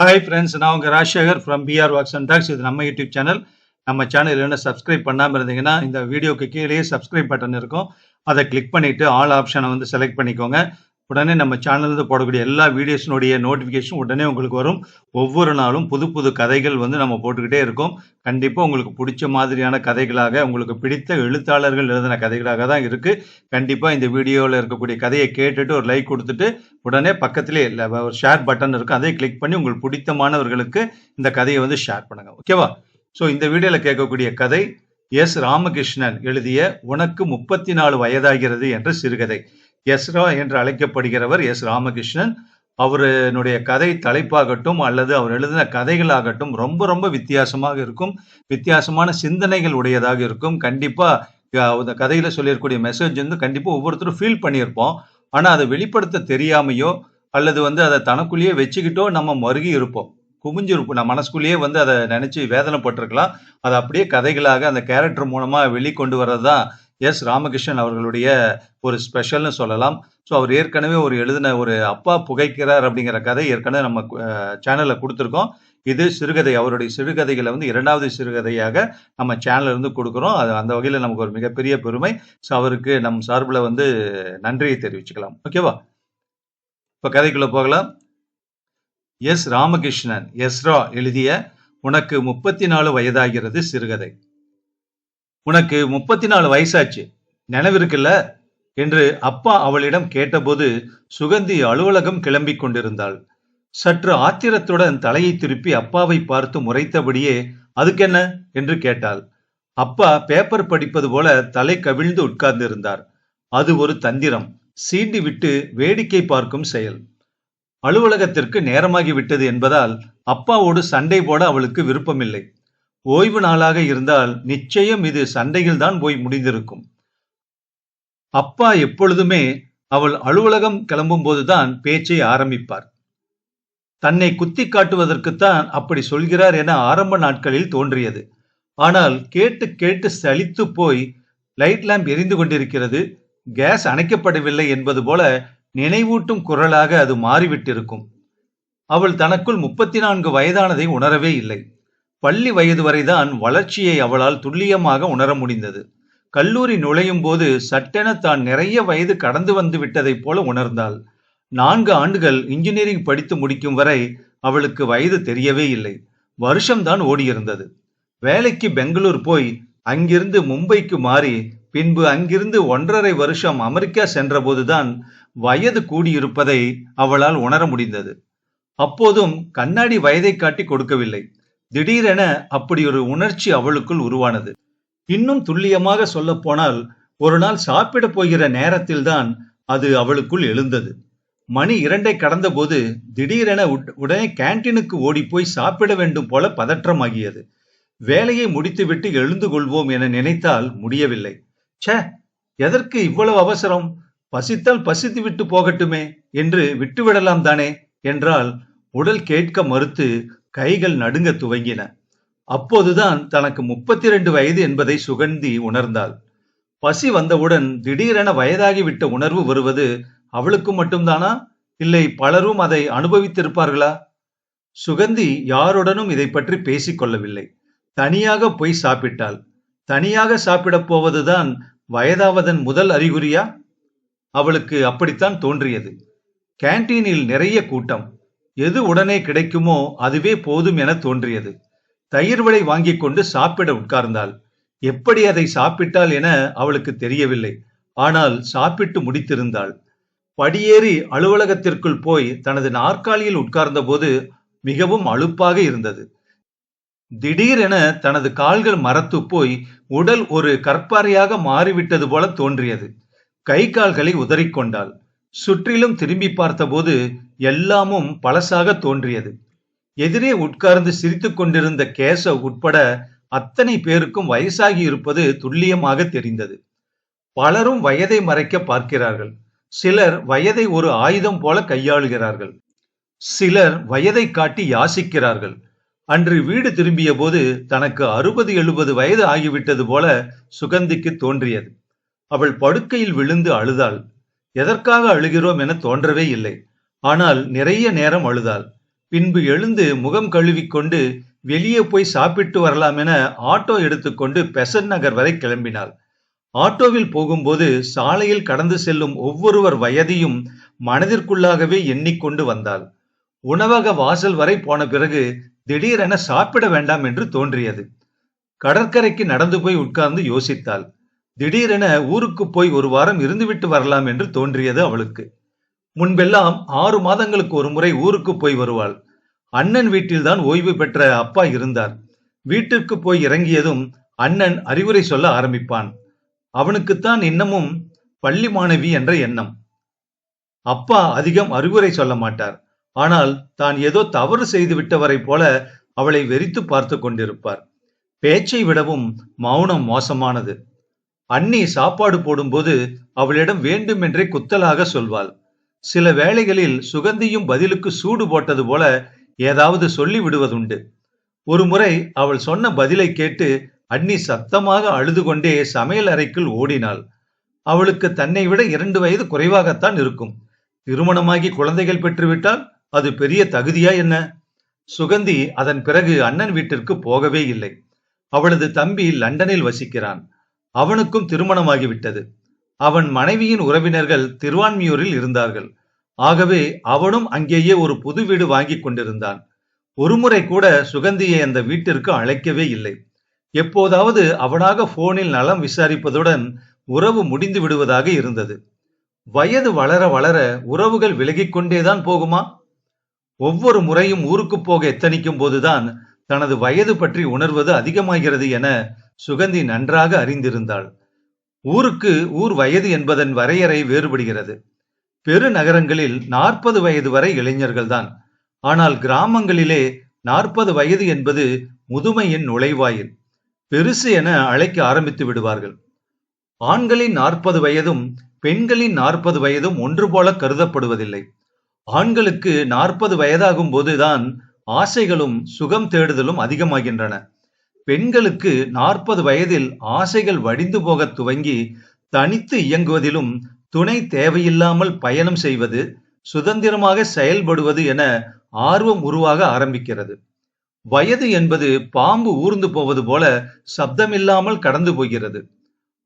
Hi friends நான் உங்கள் Rajasekar from PR walks and talks இது நம்ம யூடியூப் சேனல் நம்ம சேனல் என்ன சப்ஸ்கிரைப் பண்ணாமல் இருந்தீங்கன்னா இந்த வீடியோக்கு கீழேயே சப்ஸ்கிரைப் பட்டன் இருக்கும். அதை கிளிக் பண்ணிவிட்டு ஆல் ஆப்ஷனை வந்து செலக்ட் பண்ணிக்கோங்க. உடனே நம்ம சேனலில் போடக்கூடிய எல்லா வீடியோஸினுடைய நோட்டிஃபிகேஷன் உடனே உங்களுக்கு வரும். ஒவ்வொரு நாளும் புது புது கதைகள் வந்து நம்ம போட்டுக்கிட்டே இருக்கோம். கண்டிப்பாக உங்களுக்கு பிடிச்ச மாதிரியான கதைகளாக உங்களுக்கு பிடித்த எழுத்தாளர்கள் எழுதின கதைகளாக தான் இருக்குது கண்டிப்பாக இந்த வீடியோவில் இருக்கக்கூடிய கதையை கேட்டுட்டு ஒரு லைக் கொடுத்துட்டு உடனே பக்கத்திலே இல்லை ஒரு ஷேர் பட்டன் இருக்கும் அதை கிளிக் பண்ணி உங்களுக்கு பிடித்தமானவர்களுக்கு இந்த கதையை வந்து ஷேர் பண்ணுங்க. ஓகேவா ஸோ இந்த வீடியோவில் கேட்கக்கூடிய கதை எஸ். ராமகிருஷ்ணன் எழுதிய உனக்கு முப்பத்தி நாலு வயதாகிறது என்ற சிறுகதை. எஸ்ரா என்று அழைக்கப்படுகிறவர் எஸ் ராமகிருஷ்ணன். அவருடைய கதை தலைப்பாகட்டும் அல்லது அவர் எழுதின கதைகளாகட்டும் ரொம்ப ரொம்ப வித்தியாசமாக இருக்கும். வித்தியாசமான சிந்தனைகள் உடையதாக இருக்கும். கண்டிப்பாக அந்த கதையில் சொல்லியிருக்கக்கூடிய மெசேஜ் வந்து கண்டிப்பாக ஒவ்வொருத்தரும் ஃபீல் பண்ணியிருப்போம். ஆனால் அதை வெளிப்படுத்த தெரியாமையோ அல்லது வந்து அதை தனக்குள்ளேயே வச்சுக்கிட்டோ நம்ம மருகி இருப்போம். குமிஞ்சிருப்போம் நம்ம மனசுக்குள்ளேயே வந்து அதை நினச்சி வேதனைப்பட்டிருக்கலாம். அதை அப்படியே கதைகளாக அந்த கேரக்டர் மூலமாக வெளிக்கொண்டு வர்றது தான் எஸ் ராமகிருஷ்ணன் அவர்களுடைய ஒரு ஸ்பெஷல்னு சொல்லலாம். ஸோ அவர் ஏற்கனவே ஒரு எழுதின ஒரு அப்பா புகைக்கிறார் அப்படிங்கிற கதை ஏற்கனவே நம்ம சேனலில் கொடுத்துருக்கோம். இது சிறுகதை. அவருடைய சிறுகதைகளை வந்து இரண்டாவது சிறுகதையாக நம்ம சேனலில் இருந்து கொடுக்குறோம். அது அந்த வகையில் நமக்கு ஒரு மிகப்பெரிய பெருமை. ஸோ அவருக்கு நம் சார்பில் வந்து நன்றியை தெரிவிச்சுக்கலாம். ஓகேவா இப்போ கதைக்குள்ளே போகலாம். எஸ் ராமகிருஷ்ணன் எஸ்ரா எழுதிய உனக்கு முப்பத்தி நாலு வயதாகிறது சிறுகதை. உனக்கு முப்பத்தி நாலு வயசாச்சு. நினைவிருக்குல்ல? என்று அப்பா அவளிடம் கேட்டபோது சுகந்தி அலுவலகம் கிளம்பிக் கொண்டிருந்தாள். சற்று ஆத்திரத்துடன் தலையை திருப்பி அப்பாவை பார்த்து முறைத்தபடியே அதுக்கென்ன? என்று கேட்டாள். அப்பா பேப்பர் படிப்பது போல தலை கவிழ்ந்து உட்கார்ந்திருந்தார். அது ஒரு தந்திரம். சீண்டி விட்டு வேடிக்கை பார்க்கும் செயல். அலுவலகத்திற்கு நேரமாகி விட்டது என்பதால் அப்பாவோடு சண்டை போட அவளுக்கு விருப்பமில்லை. ஓய்வு நாளாக இருந்தால் நிச்சயம் இது சண்டையில் தான் போய் முடிந்திருக்கும். அப்பா எப்பொழுதுமே அவள் அலுவலகம் கிளம்பும் போதுதான் பேச்சை ஆரம்பிப்பார். தன்னை குத்தி காட்டுவதற்குத்தான் அப்படி சொல்கிறார் என ஆரம்ப நாட்களில் தோன்றியது. ஆனால் கேட்டு கேட்டு சலித்து போய் லைட் லேம்ப் எரிந்து கொண்டிருக்கிறது. கேஸ் அணைக்கப்படவில்லை என்பது போல நினைவூட்டும் குரலாக அது மாறிவிட்டிருக்கும். அவள் தனக்குள் முப்பத்தி நான்கு வயதானதை உணரவே இல்லை. பள்ளி வயது வரைதான் வளர்ச்சியை அவளால் துல்லியமாக உணர முடிந்தது. கல்லூரி நுழையும் போது சட்டென தான் நிறைய வயது கடந்து வந்து விட்டதைப் போல உணர்ந்தாள். நான்கு ஆண்டுகள் இன்ஜினியரிங் படித்து முடிக்கும் வரை அவளுக்கு வயது தெரியவே இல்லை. வருஷம்தான் ஓடியிருந்தது. வேலைக்கு பெங்களூர் போய் அங்கிருந்து மும்பைக்கு மாறி பின்பு அங்கிருந்து ஒன்றரை வருஷம் அமெரிக்கா சென்றபோதுதான் வயது கூடியிருப்பதை அவளால் உணர முடிந்தது. அப்போதும் கண்ணாடி வயதை காட்டி கொடுக்கவில்லை. திடீரென அப்படி ஒரு உணர்ச்சி அவளுக்குள் உருவானது. இன்னும் துல்லியமாக சொல்ல போனால் ஒரு நாள் சாப்பிட போகிற நேரத்தில்தான் அது அவளுக்குள் எழுந்தது. மணி இரண்டை கடந்தபோது திடீரென உடனே கேன்டீனுக்கு ஓடிப்போய் சாப்பிட வேண்டும் போல பதற்றமாகியது. வேலையை முடித்துவிட்டு எழுந்து கொள்வோம் என நினைத்தால் முடியவில்லை. ச்சே எதற்கு இவ்வளவு அவசரம்? பசித்தால் பசித்து விட்டு போகட்டுமே என்று விட்டுவிடலாம் தானே? என்றால் உடல் கேட்க மறுத்து கைகள் நடுங்க துவங்கின. அப்போதுதான் தனக்கு முப்பத்தி ரெண்டு வயது என்பதை சுகந்தி உணர்ந்தாள். பசி வந்தவுடன் திடீரென வயதாகிவிட்ட உணர்வு வருவது அவளுக்கு மட்டும்தானா? இல்லை பலரும் அதை அனுபவித்திருப்பார்களா? சுகந்தி யாருடனும் இதை பற்றி பேசிக் கொள்ளவில்லை தனியாக போய் சாப்பிட்டாள். தனியாக சாப்பிடப் போவதுதான் வயதாவதன் முதல் அறிகுறியா? அவளுக்கு அப்படித்தான் தோன்றியது. கேன்டீனில் நிறைய கூட்டம். எது உடனே கிடைக்குமோ அதுவே போதும் என தோன்றியது. தயிர் வடை வாங்கி கொண்டு சாப்பிட உட்கார்ந்தாள். எப்படி அதை சாப்பிட்டாள் என அவளுக்கு தெரியவில்லை. ஆனால் சாப்பிட்டு முடித்திருந்தாள். படியேறி அலுவலகத்திற்குள் போய் தனது நாற்காலியில் உட்கார்ந்த போது மிகவும் அலுப்பாக இருந்தது. திடீரென தனது கால்கள் மரத்து போய் உடல் ஒரு கற்பாறையாக மாறிவிட்டது போல தோன்றியது. கை கால்களை உதறிக்கொண்டாள். சுற்றிலும் திரும்பி பார்த்தபோது எல்லாமும் பழசாக தோன்றியது. எதிரே உட்கார்ந்து சிரித்துக் கொண்டிருந்த கேசவ் உட்பட அத்தனை பேருக்கும் வயசாகி இருப்பது துல்லியமாக தெரிந்தது. பலரும் வயதை மறைக்க பார்க்கிறார்கள். சிலர் வயதை ஒரு ஆயுதம் போல கையாளுகிறார்கள். சிலர் வயதை காட்டி யாசிக்கிறார்கள். அன்று வீடு திரும்பிய போது தனக்கு அறுபது எழுபது வயது ஆகிவிட்டது போல சுகந்திக்கு தோன்றியது. அவள் படுக்கையில் விழுந்து அழுதாள். எதற்காக அழுகிறோம் என தோன்றவே இல்லை. ஆனால் நிறைய நேரம் அழுதாள். பின்பு எழுந்து முகம் கழுவிக்கொண்டு வெளியே போய் சாப்பிட்டு வரலாம் என ஆட்டோ எடுத்துக்கொண்டு பெசன்ட் நகர் வரை கிளம்பினாள். ஆட்டோவில் போகும்போது சாலையில் கடந்து செல்லும் ஒவ்வொருவர் வயதையும் மனதிற்குள்ளாகவே எண்ணிக்கொண்டு வந்தாள். உணவக வாசல் வரை போன பிறகு திடீரென சாப்பிட வேண்டாம் என்று தோன்றியது. கடற்கரைக்கு நடந்து போய் உட்கார்ந்து யோசித்தாள். திடீரென ஊருக்கு போய் ஒரு வாரம் இருந்துவிட்டு வரலாம் என்று தோன்றியது அவளுக்கு. முன்பெல்லாம் ஆறு மாதங்களுக்கு ஒரு முறை ஊருக்கு போய் வருவாள். அண்ணன் வீட்டில்தான் ஓய்வு பெற்ற அப்பா இருந்தார். வீட்டிற்கு போய் இறங்கியதும் அண்ணன் அறிவுரை சொல்ல ஆரம்பிப்பான். அவனுக்குத்தான் இன்னமும் பள்ளி மாணவி என்ற எண்ணம். அப்பா அதிகம் அறிவுரை சொல்ல மாட்டார். ஆனால் தான் ஏதோ தவறு செய்து விட்டவரை போல அவளை வெறித்து பார்த்து கொண்டிருப்பார். பேச்சை விடவும் மௌனம் மோசமானது. அண்ணி சாப்பாடு போடும்போது அவளிடம் வேண்டுமென்றே குத்தலாக சொல்வாள். சில வேளைகளில் சுகந்தியும் பதிலுக்கு சூடு போட்டது போல ஏதாவது சொல்லி விடுவதுண்டு. ஒரு முறை அவள் சொன்ன பதிலை கேட்டு அண்ணி சத்தமாக அழுது கொண்டே சமையல் அறைக்குள் ஓடினாள். அவளுக்கு தன்னை விட இரண்டு வயது குறைவாகத்தான் இருக்கும். திருமணமாகி குழந்தைகள் பெற்றுவிட்டால் அது பெரிய தகுதியா என்ன? சுகந்தி அதன் பிறகு அண்ணன் வீட்டிற்கு போகவே இல்லை. அவளது தம்பி லண்டனில் வசிக்கிறான். அவனுக்கும் திருமணமாகிவிட்டது. அவன் மனைவியின் உறவினர்கள் திருவான்மியூரில் இருந்தார்கள். ஆகவே அவனும் அங்கேயே ஒரு புது வீடு வாங்கி கொண்டிருந்தான். ஒருமுறை கூட சுகந்தியை அந்த வீட்டிற்கு அழைக்கவே இல்லை. எப்போதாவது அவனாக போனில் நலம் விசாரிப்பதுடன் உறவு முடிந்து விடுவதாக இருந்தது. வயது வளர வளர உறவுகள் விலகிக் கொண்டேதான் போகுமா? ஒவ்வொரு முறையும் ஊருக்கு போக எத்தனிக்கும் போதுதான் தனது வயது பற்றி உணர்வது அதிகமாகிறது என சுகந்தி நன்றாக அறிந்திருந்தாள். ஊருக்கு ஊர் வயது என்பதன் வரையறை வேறுபடுகிறது. பெருநகரங்களில் நாற்பது வயது வரை இளைஞர்கள்தான். ஆனால் கிராமங்களிலே நாற்பது வயது என்பது முதுமையின் நுழைவாயில். பெருசு என அழைக்க ஆரம்பித்து விடுவார்கள். ஆண்களின் நாற்பது வயதும் பெண்களின் நாற்பது வயதும் ஒன்று போல கருதப்படுவதில்லை. ஆண்களுக்கு நாற்பது வயதாகும் போதுதான் ஆசைகளும் சுகம் தேடுதலும் அதிகமாகின்றன. பெண்களுக்கு நாற்பது வயதில் ஆசைகள் வடிந்து போக துவங்கி தனித்து இயங்குவதிலும் துணை தேவையில்லாமல் பயணம் செய்வது சுதந்திரமாக செயல்படுவது என ஆர்வம் உருவாக ஆரம்பிக்கிறது. வயது என்பது பாம்பு ஊர்ந்து போவது போல சப்தமில்லாமல் கடந்து போகிறது.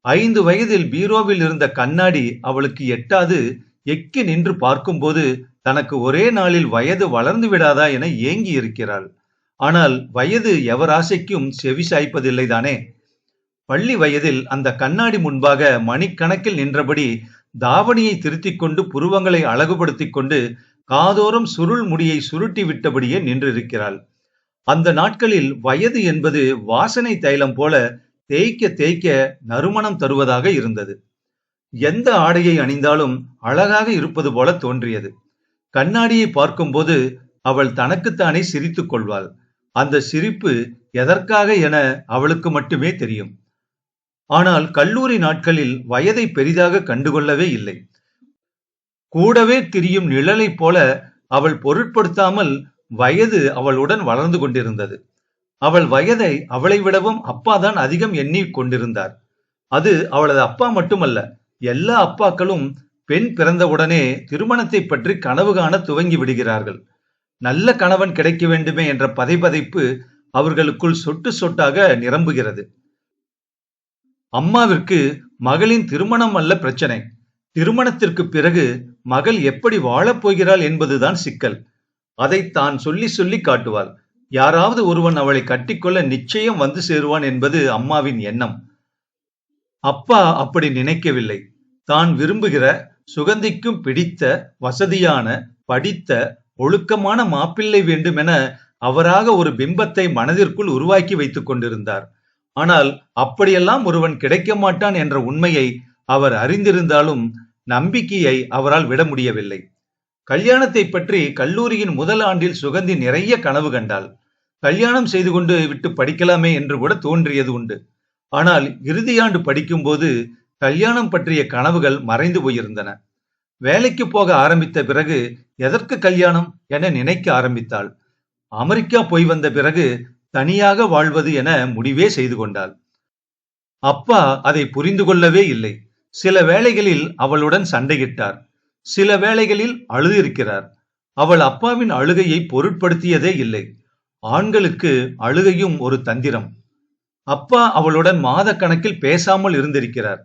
ஐந்து வயதில் பீரோவில் இருந்த கண்ணாடி அவளுக்கு எட்டாது எக்கி நின்று பார்க்கும்போது தனக்கு ஒரே நாளில் வயது வளர்ந்து விடாதா என ஏங்கி இருக்கிறாள் ஆனால் வயது எவராசைக்கும் செவி சாய்ப்பதில்லைதானே பள்ளி வயதில் அந்த கண்ணாடி முன்பாக மணிக்கணக்கில் நின்றபடி தாவணியை திருத்திக் கொண்டு புருவங்களை அழகுபடுத்திக் கொண்டு காதோரம் சுருள் முடியை சுருட்டி விட்டபடியே நின்றிருக்கிறாள். அந்த நாட்களில் வயது என்பது வாசனை தைலம் போல தேய்க்க தேய்க்க நறுமணம் தருவதாக இருந்தது. எந்த ஆடையை அணிந்தாலும் அழகாக இருப்பது போல தோன்றியது. கண்ணாடியை பார்க்கும்போது அவள் தனக்குத்தானே சிரித்துக் கொள்வாள். அந்த சிரிப்பு எதற்காக என அவளுக்கு மட்டுமே தெரியும். ஆனால் கல்லூரி நாட்களில் வயதை பெரிதாக கண்டுகொள்ளவே இல்லை. கூடவே திரியும் நிழலைப் போல அவள் பொருட்படுத்தாமல் வயது அவளுடன் வளர்ந்து கொண்டிருந்தது. அவள் வயதை அவளை விடவும் அப்பாதான் அதிகம் எண்ணி கொண்டிருந்தார். அது அவளது அப்பா மட்டுமல்ல எல்லா அப்பாக்களும் பெண் பிறந்தவுடனே திருமணத்தை பற்றி கனவு காண துவங்கி விடுகிறார்கள். நல்ல கணவன் கிடைக்க வேண்டுமே என்ற பதைபதைப்பு அவர்களுக்குள் சொட்டு சொட்டாக நிரம்புகிறது. அம்மாவிற்கு மகளின் திருமணம் அல்ல பிரச்சனை. திருமணத்திற்கு பிறகு மகள் எப்படி வாழப் போகிறாள் என்பதுதான் சிக்கல். அதை தான் சொல்லி சொல்லி காட்டுவாள். யாராவது ஒருவன் அவளை கட்டிக்கொள்ள நிச்சயம் வந்து சேருவான் என்பது அம்மாவின் எண்ணம். அப்பா அப்படி நினைக்கவில்லை. தான் விரும்புகிற சுகந்திக்கும் பிடித்த வசதியான படித்த ஒழுக்கமான மாப்பிள்ளை வேண்டுமென அவராக ஒரு பிம்பத்தை மனதிற்குள் உருவாக்கி வைத்துக் கொண்டிருந்தார். ஆனால் அப்படியெல்லாம் ஒருவன் கிடைக்க மாட்டான் என்ற உண்மையை அவர் அறிந்திருந்தாலும் நம்பிக்கையை அவரால் விட முடியவில்லை. கல்யாணத்தை பற்றி கல்லூரியின் முதல் ஆண்டில் சுகந்தி நிறைய கனவு கண்டாள். கல்யாணம் செய்து கொண்டு விட்டு படிக்கலாமே என்று கூட தோன்றியது உண்டு. ஆனால் இறுதியாண்டு படிக்கும்போது கல்யாணம் பற்றிய கனவுகள் மறைந்து போயிருந்தன. வேலைக்கு போக ஆரம்பித்த பிறகு எதற்கு கல்யாணம் என நினைக்க ஆரம்பித்தாள். அமெரிக்கா போய் வந்த பிறகு தனியாக வாழ்வது என முடிவே செய்து கொண்டாள். அப்பா அதை புரிந்து கொள்ளவே இல்லை. சில வேளைகளில் அவளுடன் சண்டையிட்டார். சில வேளைகளில் அழுதிருக்கிறார். அவள் அப்பாவின் அழுகையை பொருட்படுத்தியதே இல்லை. ஆண்களுக்கு அழுகையும் ஒரு தந்திரம். அப்பா அவளுடன் மாத கணக்கில் பேசாமல் இருந்திருக்கிறார்.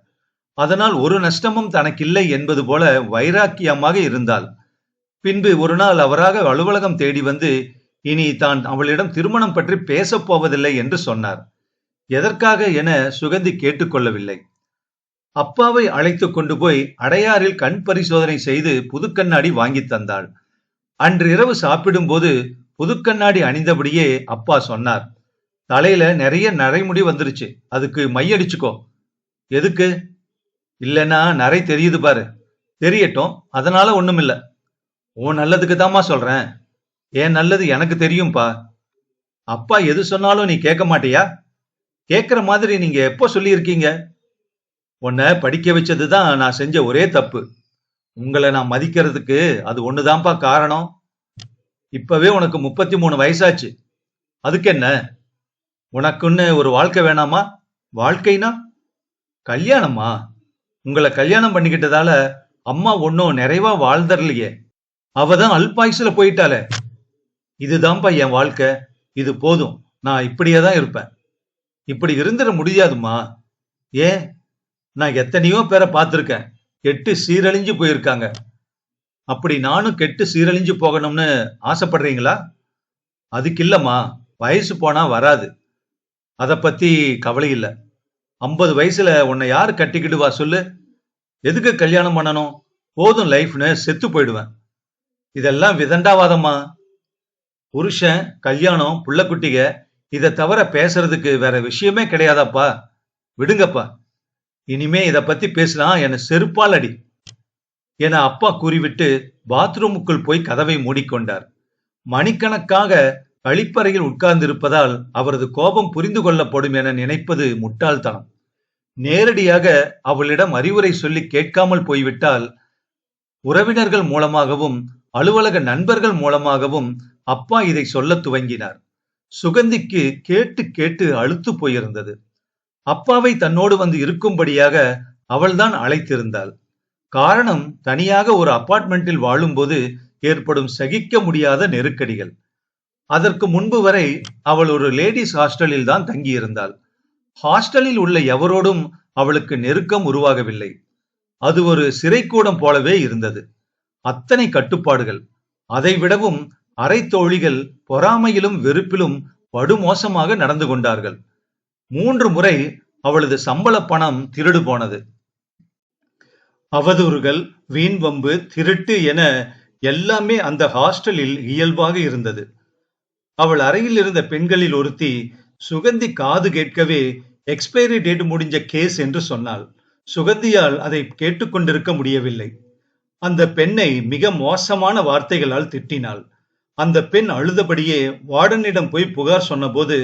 அதனால் ஒரு நஷ்டமும் தனக்கில்லை என்பது போல வைராக்கியமாக இருந்தாள். பின்பு ஒரு நாள் அவராக அலுவலகம் தேடி வந்து இனி தான் அவளிடம் திருமணம் பற்றி பேசப் போவதில்லை என்று சொன்னார். எதற்காக என சுகந்தி கேட்டுக்கொள்ளவில்லை அப்பாவை அழைத்து கொண்டு போய் அடையாறில் கண் பரிசோதனை செய்து புதுக்கண்ணாடி வாங்கி தந்தாள். அன்று இரவு சாப்பிடும்போது புதுக்கண்ணாடி அணிந்தபடியே அப்பா சொன்னார் தலையில நிறைய நரைமுடி வந்துருச்சு அதுக்கு மையடிச்சுக்கோ. எதுக்கு? இல்லைன்னா நிறைய தெரியுது பாரு. தெரியட்டும். அதனால ஒண்ணுமில்ல. உன் நல்லதுக்கு தாம்மா சொல்றேன். ஏன் நல்லது எனக்கு தெரியும்பா. அப்பா எது சொன்னாலும் நீ கேட்க மாட்டியா? கேட்குற மாதிரி நீங்க எப்போ சொல்லியிருக்கீங்க? உன்னை படிக்க வச்சதுதான் நான் செஞ்ச ஒரே தப்பு. உங்களை நான் மதிக்கிறதுக்கு அது ஒண்ணுதான்ப்பா காரணம். இப்பவே உனக்கு முப்பத்தி மூணு வயசாச்சு. அதுக்கு என்ன உனக்குன்னு ஒரு வாழ்க்கை வேணாமா? வாழ்க்கைனா? கல்யாணமா? உங்களை கல்யாணம் பண்ணிக்கிட்டதால அம்மா ஒன்னும் நிறைவா வாழ்ந்தரலையே. அவ தான் அல்பாயுசுல போயிட்டாளே. இதுதான்ப்பா என் வாழ்க்கை. இது போதும். நான் இப்படியே தான் இருப்பேன். இப்படி இருந்துட முடியாதும்மா. ஏன்? நான் எத்தனையோ பேரை பார்த்துருக்கேன். கெட்டு சீரழிஞ்சு போயிருக்காங்க. அப்படி நானும் கெட்டு சீரழிஞ்சு போகணும்னு ஆசைப்படுறீங்களா? அதுக்கு இல்லம்மா வயசு போனா வராது. அதை பத்தி கவலை இல்லை. ஐம்பது வயசுல உன்னை யார் கட்டிக்கிடுவா சொல்லு. எதுக்கு கல்யாணம் பண்ணணும்? போதும் லைஃப்னு செத்து போயிடுவேன். இதெல்லாம் விதண்டாவாதம்மா. புருஷன் கல்யாணம் புள்ளக்குட்டிக இதை தவிர பேசுறதுக்கு வேற விஷயமே கிடையாதாப்பா. விடுங்கப்பா. இனிமே இதை பத்தி பேசினா என்னை செருப்பால் அடி. என அப்பா கூறிவிட்டு பாத்ரூமுக்குள் போய் கதவை மூடிக்கொண்டார். மணிக்கணக்காக கழிப்பறையில் உட்கார்ந்திருப்பதால் அவரது கோபம் புரிந்து கொள்ளப்படும் என நினைப்பது முட்டாள்தனம். நேரடியாக அவளிடம் அறிவுரை சொல்லி கேட்காமல் போய்விட்டால் உறவினர்கள் மூலமாகவும் அலுவலக நண்பர்கள் மூலமாகவும் அப்பா இதை சொல்ல துவங்கினார். சுகந்திக்கு கேட்டு கேட்டு அழுத்து போயிருந்தது. அப்பாவை தன்னோடு வந்து இருக்கும்படியாக அவள்தான் அழைத்திருந்தாள். காரணம் தனியாக ஒரு அபார்ட்மெண்டில் வாழும்போது ஏற்படும் சகிக்க முடியாத நெருக்கடிகள். அதற்கு முன்பு வரை அவள் ஒரு லேடிஸ் ஹாஸ்டலில் தான் தங்கியிருந்தாள். ஹாஸ்டலில் உள்ள எவரோடும் அவளுக்கு நெருக்கம் உருவாகவில்லை. அது ஒரு சிறைக்கூடம் போலவே இருந்தது. அத்தனை கட்டுப்பாடுகள் அதைவிடவும் அரை தோழிகள் பொறாமையிலும் வெறுப்பிலும் படுமோசமாக நடந்து கொண்டார்கள். மூன்று முறை அவளது சம்பள பணம் திருடு போனது. அவதூறுகள் வீண்வம்பு திருட்டு என எல்லாமே அந்த ஹாஸ்டலில் இயல்பாக இருந்தது. அவள் அறையில் இருந்த பெண்களில் ஒருத்தி சுகந்தி காது கேட்கவே எக்ஸ்பைரி டேட் முடிஞ்ச கேஸ் என்று சொன்னாள். சுகந்தியால் அதை கேட்டுக்கொண்டிருக்க முடியவில்லை. அந்த பெண்ணை மிக மோசமான வார்த்தைகளால் திட்டினாள். அந்த பெண் அழுதபடியே வார்டனிடம் போய் புகார் சொன்னபோது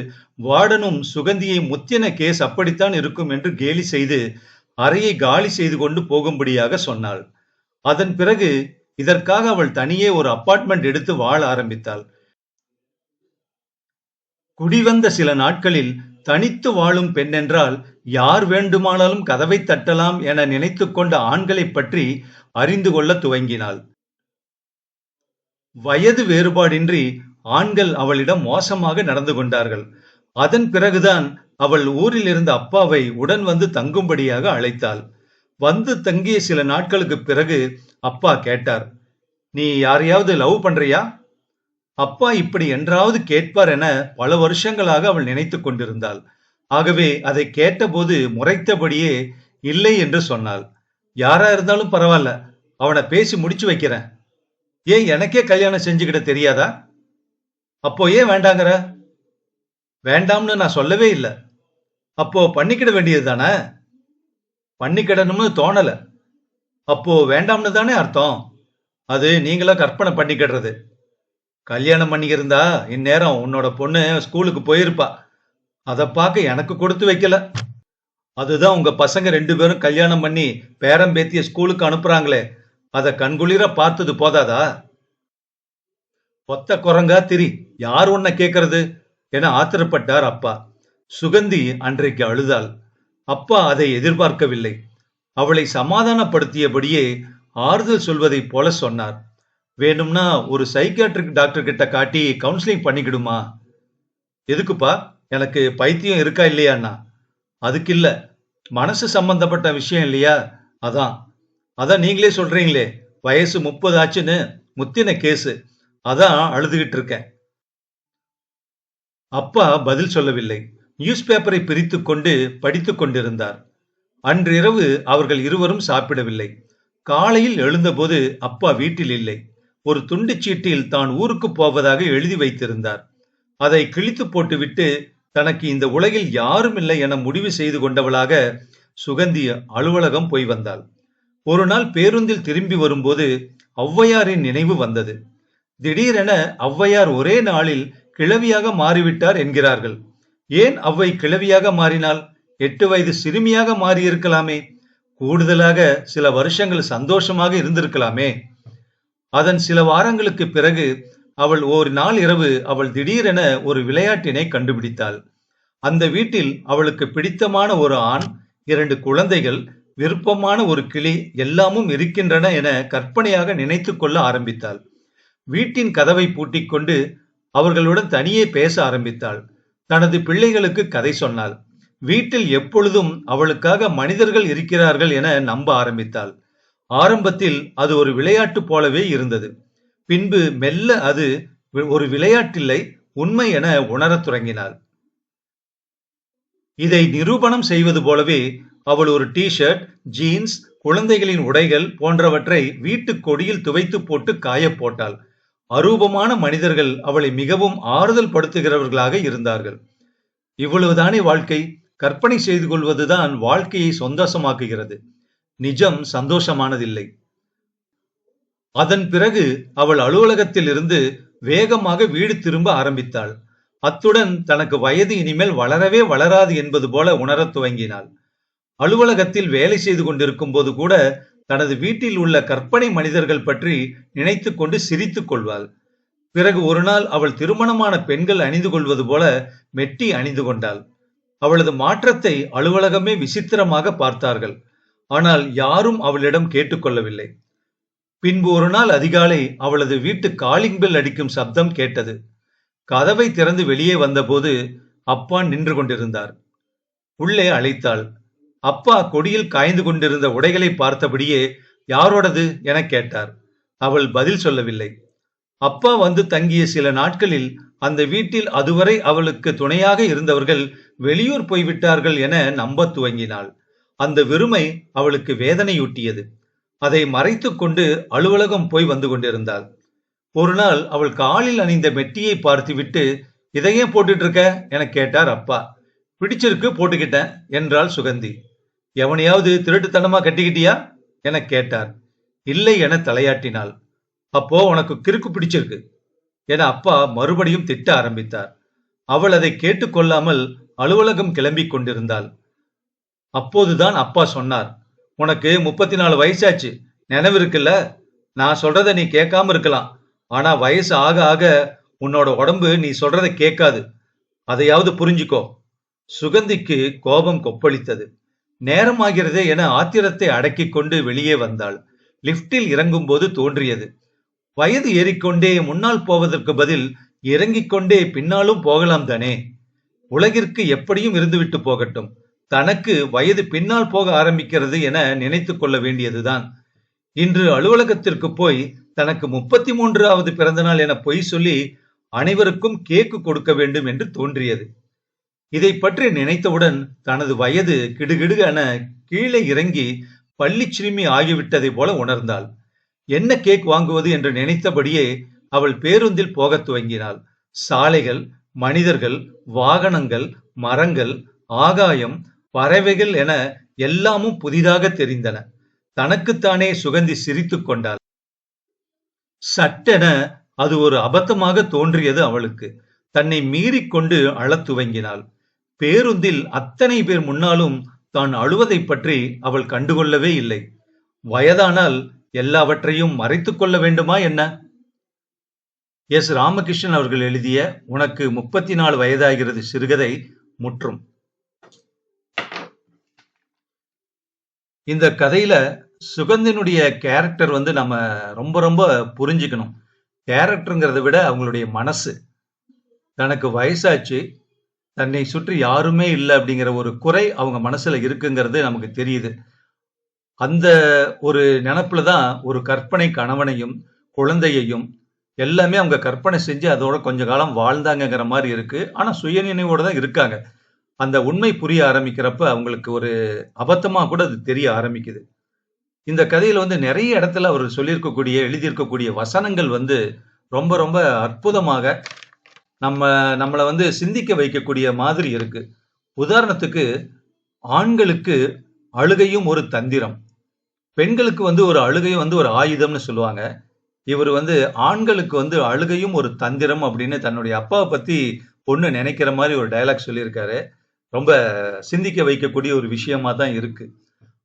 வார்டனும் சுகந்தியை முத்தின கேஸ் அப்படித்தான் இருக்கும் என்று கேலி செய்து அறையை காலி செய்து கொண்டு போகும்படியாக சொன்னாள். அதன் பிறகு இதற்காக அவள் தனியே ஒரு அபார்ட்மெண்ட் எடுத்து வாழ ஆரம்பித்தாள். குடிவந்த சில நாட்களில் தனித்து வாழும் பெண் என்றால் யார் வேண்டுமானாலும் கதவை தட்டலாம் என நினைத்து கொண்ட ஆண்களைப் பற்றி அறிந்து கொள்ள துவங்கினாள். வயது வேறுபாடின்றி ஆண்கள் அவளிடம் மோசமாக நடந்து கொண்டார்கள். அதன் பிறகுதான் அவள் ஊரில் இருந்த அப்பாவை உடன் வந்து தங்கும்படியாக அழைத்தாள். வந்து தங்கிய சில நாட்களுக்கு பிறகு அப்பா கேட்டார் நீ யாரையாவது லவ் பண்றியா? அப்பா இப்படி என்றாவது கேட்பார் என பல வருஷங்களாக அவள் நினைத்து கொண்டிருந்தாள். ஆகவே அதை கேட்டபோது முறைத்தபடியே இல்லை என்று சொன்னாள். யாரா இருந்தாலும் பரவாயில்ல அவனை பேசி முடிச்சு வைக்கிறேன். ஏன் எனக்கே கல்யாணம் செஞ்சுக்கிட தெரியாதா? அப்போ ஏன் வேண்டாங்கிற? வேண்டாம்னு நான் சொல்லவே இல்லை. அப்போ பண்ணிக்கிட வேண்டியது தானே? பண்ணிக்கிடணும்னு தோணல. அப்போ வேண்டாம்னு தானே அர்த்தம்? அது நீங்களா கற்பனை பண்ணிக்கிடுறது கல்யாணம் பண்ணிக்கிருந்தா இந்நேரம் உன்னோட பொண்ணு ஸ்கூலுக்கு போயிருப்பா. அதை பார்க்க எனக்கு கொடுத்து வைக்கல. அதுதான் உங்க பசங்க ரெண்டு பேரும் கல்யாணம் பண்ணி பேரம்பேத்திய ஸ்கூலுக்கு அனுப்புறாங்களே. அத கண்குளிர பார்த்தது போதாதா? ஒத்த குரங்கா திரி யார் உன்னை கேட்கறது என ஆத்திரப்பட்டார் அப்பா. சுகந்தி அன்றைக்கு அழுதாள். அப்பா அதை எதிர்பார்க்கவில்லை. அவளை சமாதானப்படுத்தியபடியே ஆறுதல் சொல்வதைப் போல சொன்னார். வேணும்னா ஒரு சைக்கியாட்ரிக் டாக்டர் கிட்ட காட்டி கவுன்சிலிங் பண்ணிக்கிடுமா? எதுக்குப்பா? எனக்கு பைத்தியம் இருக்கா இல்லையாண்ணா? அதுக்கு இல்ல. மனசு சம்பந்தப்பட்ட விஷயம் இல்லையா? அதான். அதான் நீங்களே சொல்றீங்களே. வயசு முப்பது ஆச்சுன்னு முத்தின கேஸு அதான் அழுதுகிட்டு இருக்கேன். அப்பா பதில் சொல்லவில்லை. நியூஸ் பேப்பரை பிரித்து கொண்டு படித்து கொண்டிருந்தார். அன்றிரவு அவர்கள் இருவரும் சாப்பிடவில்லை. காலையில் எழுந்தபோது அப்பா வீட்டில் இல்லை. ஒரு துண்டு சீட்டில் தான் ஊருக்கு போவதாக எழுதி வைத்திருந்தார். அதை கிழித்து போட்டுவிட்டு தனக்கு இந்த உலகில் யாரும் இல்லை என முடிவு செய்து கொண்டவளாக சுகந்தி அலுவலகம் போய் வந்தாள். ஒரு நாள் பேருந்தில் திரும்பி வரும்போது ஔவையாரின் நினைவு வந்தது. திடீரென ஔவையார் ஒரே நாளில் கிழவியாக மாறிவிட்டார் என்கிறார்கள். ஏன் அவ்வை கிழவியாக மாறினால்? எட்டு வயது சிறுமியாக மாறியிருக்கலாமே. கூடுதலாக சில வருஷங்கள் சந்தோஷமாக இருந்திருக்கலாமே. அதன் சில வாரங்களுக்கு பிறகு அவள் ஒரு நாள் இரவு அவள் திடீரென ஒரு விளையாட்டினை கண்டுபிடித்தாள். அந்த வீட்டில் அவளுக்கு பிடித்தமான ஒரு ஆண் இரண்டு குழந்தைகள் விருப்பமான ஒரு கிளி எல்லாமும் இருக்கின்றன என கற்பனையாக நினைத்து கொள்ள ஆரம்பித்தாள். வீட்டின் கதவை பூட்டிக்கொண்டு அவர்களுடன் தனியே பேச ஆரம்பித்தாள். தனது பிள்ளைகளுக்கு கதை சொன்னாள். வீட்டில் எப்பொழுதும் அவளுக்காக மனிதர்கள் இருக்கிறார்கள் என நம்ப ஆரம்பித்தாள். ஆரம்பத்தில் அது ஒரு விளையாட்டு போலவே இருந்தது. பின்பு மெல்ல அது ஒரு விளையாட்டில்லை உண்மை என உணரத் தொடங்கினாள். இதை நிரூபணம் செய்வது போலவே அவள் ஒரு டி ஷர்ட் ஜீன்ஸ் குழந்தைகளின் உடைகள் போன்றவற்றை வீட்டு கொடியில் துவைத்து போட்டு காய போட்டாள். அரூபமான மனிதர்கள் அவளை மிகவும் ஆறுதல் படுத்துகிறவர்களாக இருந்தார்கள். இவ்வளவுதானே வாழ்க்கை? கற்பனை செய்து கொள்வதுதான் வாழ்க்கையை சந்தோஷமாக்குகிறது. நிஜம் சந்தோஷமானதில்லை. அதன் பிறகு அவள் அலுவலகத்தில் இருந்து வேகமாக வீடு திரும்ப ஆரம்பித்தாள். அத்துடன் தனக்கு வயது இனிமேல் வளரவே வளராது என்பது போல உணரத் துவங்கினாள். அலுவலகத்தில் வேலை செய்து கொண்டிருக்கும் போது கூட தனது வீட்டில் உள்ள கற்பனை மனிதர்கள் பற்றி நினைத்து கொண்டு சிரித்துக் கொள்வாள். பிறகு ஒரு நாள் அவள் திருமணமான பெண்கள் அணிந்து கொள்வது போல மெட்டி அணிந்து கொண்டாள். அவளது மாற்றத்தை அலுவலகமே விசித்திரமாக பார்த்தார்கள். ஆனால் யாரும் அவளிடம் கேட்டுக்கொள்ளவில்லை. பின்பு ஒரு நாள் அதிகாலை அவளது வீட்டு காலிங் பெல் அடிக்கும் சப்தம் கேட்டது. கதவை திறந்து வெளியே வந்தபோது அப்பா நின்று கொண்டிருந்தார். உள்ளே அழைத்தாள். அப்பா கொடியில் காய்ந்து கொண்டிருந்த உடைகளை பார்த்தபடியே யாரோடது என கேட்டார். அவள் பதில் சொல்லவில்லை. அப்பா வந்து தங்கிய சில நாட்களில் அந்த வீட்டில் அதுவரை அவளுக்கு துணையாக இருந்தவர்கள் வெளியூர் போய்விட்டார்கள் என நம்ப துவங்கினாள். அந்த வெறுமை அவளுக்கு வேதனையூட்டியது. அதை மறைத்துக் கொண்டு அலுவலகம் போய் வந்து கொண்டிருந்தாள். ஒரு நாள் அவள் காலில் அணிந்த மெட்டியை பார்த்துவிட்டு இதையே போட்டுட்டு இருக்க என கேட்டார் அப்பா. பிடிச்சிருக்கு போட்டுக்கிட்டேன் என்றாள் சுகந்தி. எவனையாவது திருட்டுத்தனமா கட்டிக்கிட்டியா? என கேட்டார். இல்லை என தலையாட்டினாள். அப்போ உனக்கு கிறுக்கு பிடிச்சிருக்கு என அப்பா மறுபடியும் திட்ட ஆரம்பித்தார். அவள் அதை கேட்டுக்கொள்ளாமல் அலுவலகம் கிளம்பிக் கொண்டிருந்தாள். அப்போதுதான் அப்பா சொன்னார் உனக்கு முப்பத்தி நாலு வயசாச்சு நினைவு இருக்குல்ல? நான் சொல்றத நீ கேட்காம இருக்கலாம். ஆனா வயசு ஆக ஆக உன்னோட உடம்பு நீ சொல்றத கேட்காது. அதையாவது புரிஞ்சுக்கோ. சுகந்திக்கு கோபம் கொப்பளித்தது. நேரமாகிறதே என ஆத்திரத்தை அடக்கிக் கொண்டு வெளியே வந்தாள். லிப்டில் இறங்கும்போது தோன்றியது. வயது ஏறிக்கொண்டே முன்னால் போவதற்கு பதில் இறங்கிக் கொண்டே பின்னாலும் போகலாம் தானே? உலகிற்கு எப்படியும் இருந்துவிட்டு போகட்டும். தனக்கு வயது பின்னால் போக ஆரம்பிக்கிறது என நினைத்துக் கொள்ள வேண்டியதுதான். இன்று அலுவலகத்திற்கு போய் தனக்கு முப்பத்தி மூன்றாவது பிறந்த நாள் என பொய் சொல்லி அனைவருக்கும் கேக்கு கொடுக்க வேண்டும் என்று தோன்றியது. இதை பற்றி நினைத்தவுடன் தனது வயது கிடுகிடு என கீழே இறங்கி பள்ளி சிறுமி ஆகிவிட்டதை போல உணர்ந்தாள். என்ன கேக் வாங்குவது என்று நினைத்தபடியே அவள் பேருந்தில் போகத் துவங்கினாள். சாலைகள் மனிதர்கள் வாகனங்கள் மரங்கள் ஆகாயம் பறவைகள் என எல்லாமும் புதிதாக தெரிந்தன. தனக்குத்தானே சுகந்தி சிரித்துக் கொண்டாள். சட்டென அது ஒரு அபத்தமாக தோன்றியது அவளுக்கு. தன்னை மீறிக்கொண்டு அழத் துவங்கினாள். பேருந்தில் அத்தனை பேர் முன்னாலும் தான் அழுவதைப் பற்றி அவள் கண்டுகொள்ளவே இல்லை. வயதானால் எல்லாவற்றையும் மறைத்துக் கொள்ள வேண்டுமா என்ன? எஸ். ராமகிருஷ்ணன் அவர்கள் எழுதிய உனக்கு முப்பத்தி நாலு வயதாகிறது சிறுகதை முற்றும். இந்த கதையில சுகந்தினுடைய கேரக்டர் வந்து நம்ம ரொம்ப ரொம்ப புரிஞ்சுக்கணும். கேரக்டருங்கிறத விட அவங்களுடைய மனசு. தனக்கு வயசாச்சு, தன்னை சுற்றி யாருமே இல்லை அப்படிங்கிற ஒரு குறை அவங்க மனசுல இருக்குங்கிறது நமக்கு தெரியுது. அந்த ஒரு நினப்புல தான் ஒரு கற்பனை கணவனையும், குழந்தையையும் எல்லாமே அவங்க கற்பனை செஞ்சு அதோட கொஞ்ச காலம் வாழ்ந்தாங்கங்கிற மாதிரி இருக்கு. ஆனா சுயநினைவோட தான் இருக்காங்க. அந்த உண்மை புரிய ஆரம்பிக்கிறப்ப அவங்களுக்கு ஒரு அபத்தமா கூட அது தெரிய ஆரம்பிக்குது. இந்த கதையில வந்து நிறைய இடத்துல அவர் சொல்லியிருக்கக்கூடிய, எழுதியிருக்கக்கூடிய வசனங்கள் வந்து ரொம்ப ரொம்ப அற்புதமாக நம்ம நம்மளை வந்து சிந்திக்க வைக்கக்கூடிய மாதிரி இருக்கு. உதாரணத்துக்கு, ஆண்களுக்கு அழுகையும் ஒரு தந்திரம். பெண்களுக்கு வந்து ஒரு அழுகையும் வந்து ஒரு ஆயுதம்னு சொல்லுவாங்க. இவரு வந்து ஆண்களுக்கு வந்து அழுகையும் ஒரு தந்திரம் அப்படின்னு தன்னுடைய அப்பாவை பத்தி பொண்ணு நினைக்கிற மாதிரி ஒரு டைலாக் சொல்லியிருக்காரு. ரொம்ப சிந்திக்க வைக்கக்கூடிய ஒரு விஷயமா தான் இருக்கு.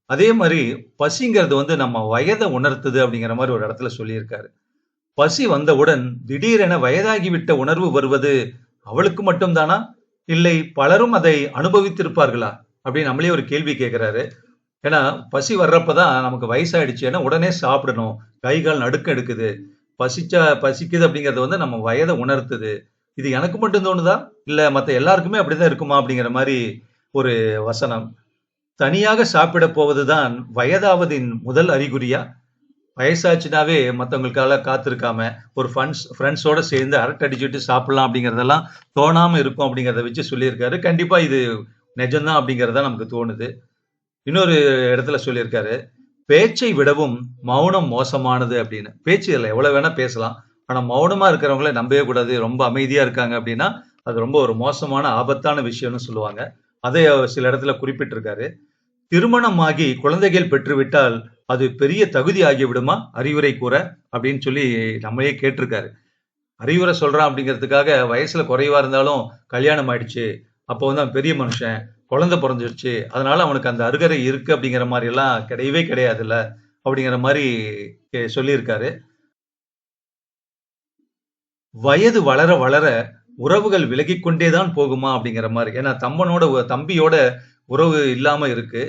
அதே மாதிரி பசிங்கிறது வந்து நம்ம வயதை உணர்த்துது அப்படிங்கிற மாதிரி ஒரு இடத்துல சொல்லியிருக்காரு. பசி வந்தவுடன் திடீரென வயதாகிவிட்ட உணர்வு வருவது அவளுக்கு மட்டும் தானா? இல்லை பலரும் அதை அனுபவித்திருப்பார்களா? அப்படின்னு நம்மளே ஒரு கேள்வி கேட்கிறாரு. ஏன்னா, பசி வர்றப்பதான் தான் நமக்கு வயசாயிடுச்சுன்னா உடனே சாப்பிடணும். கை, கால் நடுக்கம் எடுக்குது. பசிச்சா பசிக்குது அப்படிங்கிறது வந்து நம்ம வயதை உணர்த்துது. இது எனக்கு மட்டும் தோணுதா? இல்ல மத்த எல்லாருக்குமே அப்படிதான் இருக்குமா? அப்படிங்கிற மாதிரி ஒரு வசனம். தனியாக சாப்பிட போவதுதான் வயதாவதின் முதல் அறிகுறியா? வயசாச்சுனாவே மத்தவங்களுக்காக காத்திருக்காம, ஒரு ஃபண்ட்ஸ் ஃப்ரெண்ட்ஸோட சேர்ந்து அரட்டடிச்சுட்டு சாப்பிடலாம் அப்படிங்கிறதெல்லாம் தோணாம இருக்கும் அப்படிங்கிறத வச்சு சொல்லியிருக்காரு. கண்டிப்பா இது நிஜம்தான் அப்படிங்கிறத நமக்கு தோணுது. இன்னொரு இடத்துல சொல்லியிருக்காரு. பேச்சை விடவும் மௌனம் மோசமானது அப்படின்னு. பேச்சு இதுல எவ்வளவு வேணா பேசலாம். ஆனால் மௌனமா இருக்கிறவங்கள நம்பவே கூடாது. ரொம்ப அமைதியா இருக்காங்க அப்படின்னா, அது ரொம்ப ஒரு மோசமான ஆபத்தான விஷயம்னு சொல்லுவாங்க. அதை சில இடத்துல குறிப்பிட்டிருக்காரு. திருமணமாகி குழந்தைகள் பெற்றுவிட்டால் அது பெரிய தகுதி ஆகிவிடுமா? அறிவுரை கூற அப்படின்னு சொல்லி நம்மளே கேட்டிருக்காரு. அறிவுரை சொல்றான் அப்படிங்கிறதுக்காக வயசுல குறைவா இருந்தாலும் கல்யாணம் ஆயிடுச்சு. அப்போ வந்து அவன் பெரிய மனுஷன். குழந்தை பொறந்துருச்சு. அதனால அவனுக்கு அந்த அருகரை இருக்கு அப்படிங்கிற மாதிரி எல்லாம் கிடையவே கிடையாதுல்ல. அப்படிங்கிற மாதிரி சொல்லியிருக்காரு. வயது வளர வளர உறவுகள் விலகிக் கொண்டே தான் போகுமா? அப்படிங்கிற மாதிரி ஏன்னா தம்பனோட தம்பியோட உறவு இல்லாம இருக்கு.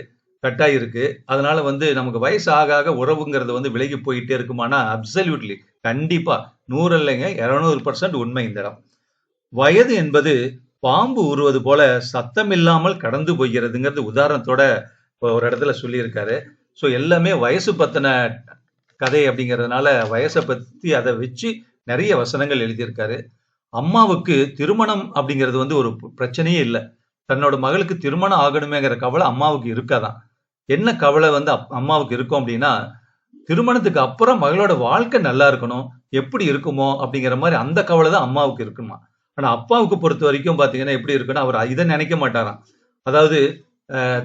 கட்டாய் இருக்கு அதனால வந்து நமக்கு வயசு ஆக ஆக உறவுங்கிறது வந்து விலகி போயிட்டே இருக்குமானா, அப்சல்யூட்லி கண்டிப்பா நூறு இல்லைங்க 200% உண்மை இந்த இடம். வயது என்பது பாம்பு உருவது போல சத்தம் இல்லாமல் கடந்து போகிறதுங்கிறது உதாரணத்தோட ஒரு இடத்துல சொல்லியிருக்காரு. ஸோ எல்லாமே வயசு பத்தின கதை அப்படிங்கிறதுனால வயசை பத்தி அதை வச்சு நிறைய வசனங்கள் எழுதியிருக்காரு. அம்மாவுக்கு திருமணம் அப்படிங்கிறது வந்து ஒரு பிரச்சனையே இல்ல. தன்னோட மகளுக்கு திருமணம் ஆகணுமேங்கிற கவலை அம்மாவுக்கு இருக்காதான் என்ன கவலை வந்து அப் அம்மாவுக்கு இருக்கும் அப்படின்னா, திருமணத்துக்கு அப்புறம் மகளோட வாழ்க்கை நல்லா இருக்கணும். எப்படி இருக்குமோ அப்படிங்கிற மாதிரி அந்த கவலை தான் அம்மாவுக்கு இருக்குமா. ஆனா அப்பாவுக்கு பொறுத்த வரைக்கும் பார்த்தீங்கன்னா, எப்படி இருக்குன்னா, அவர் இதை நினைக்க மாட்டாராம். அதாவது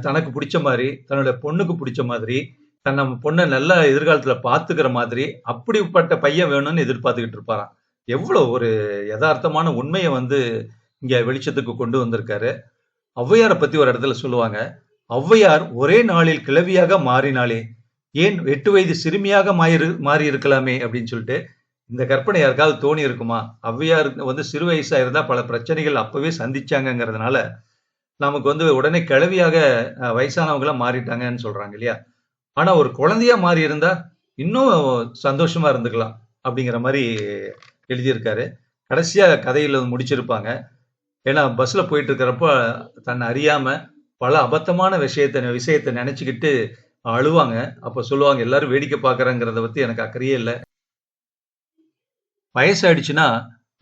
தனக்கு பிடிச்ச மாதிரி தன்னோட பொண்ணுக்கு பிடிச்ச மாதிரி, நம்ம பொண்ணை நல்லா எதிர்காலத்துல பாத்துக்கிற மாதிரி, அப்படிப்பட்ட பையன் வேணும்னு எதிர்பார்த்துக்கிட்டு இருப்பாராம். எவ்வளோ ஒரு எதார்த்தமான உண்மையை வந்து இங்க வெளிச்சத்துக்கு கொண்டு வந்திருக்காரு. ஔவையாரை பத்தி ஒரு இடத்துல சொல்லுவாங்க. ஔவையார் ஒரே நாளில் கிழவியாக மாறினாளே! ஏன் எட்டு வயது சிறுமியாக மாறி மாறி இருக்கலாமே அப்படின்னு சொல்லிட்டு, இந்த கற்பனை யாருக்காவது தோணி இருக்குமா? ஔவையார் வந்து சிறு வயசா இருந்தா பல பிரச்சனைகள் அப்பவே சந்திச்சாங்கங்கிறதுனால, நமக்கு வந்து உடனே கிளவியாக வயசானவங்களாம் மாறிட்டாங்கன்னு சொல்றாங்க இல்லையா? ஆனா ஒரு குழந்தையா மாறி இருந்தா, இன்னும் சந்தோஷமா இருந்துக்கலாம். அப்படிங்கிற மாதிரி எழுதியிருக்காரு. கடைசியா கதையில முடிச்சிருப்பாங்க. ஏன்னா பஸ்ல போயிட்டு இருக்கிறப்ப, தன்னை அறியாம பல அபத்தமான விஷயத்த விஷயத்த நினைச்சுக்கிட்டு அழுவாங்க. அப்ப சொல்லுவாங்க, எல்லாரும் வேடிக்கை பார்க்குறாங்கிறத பத்தி எனக்கு அக்கறையே இல்லை வயசாயிடுச்சுன்னா,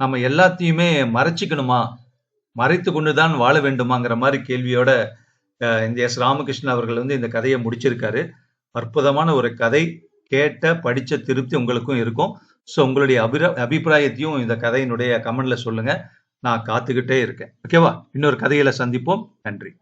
நம்ம எல்லாத்தையுமே மறைச்சிக்கணுமா மறைத்து கொண்டுதான் வாழ வேண்டுமாங்கிற மாதிரி கேள்வியோட, இந்த எஸ். ராமகிருஷ்ணன் அவர்கள் வந்து இந்த கதையை முடிச்சிருக்காரு. அற்புதமான ஒரு கதை. கேட்ட, படிச்ச திருப்தி உங்களுக்கும் இருக்கும். ஸோ உங்களுடைய அபிர அபிப்பிராயத்தையும் இந்த கதையினுடைய கமெண்ட்ல சொல்லுங்க. நான் காத்துக்கிட்டே இருக்கேன். ஓகேவா? இன்னொரு கதையில சந்திப்போம். நன்றி.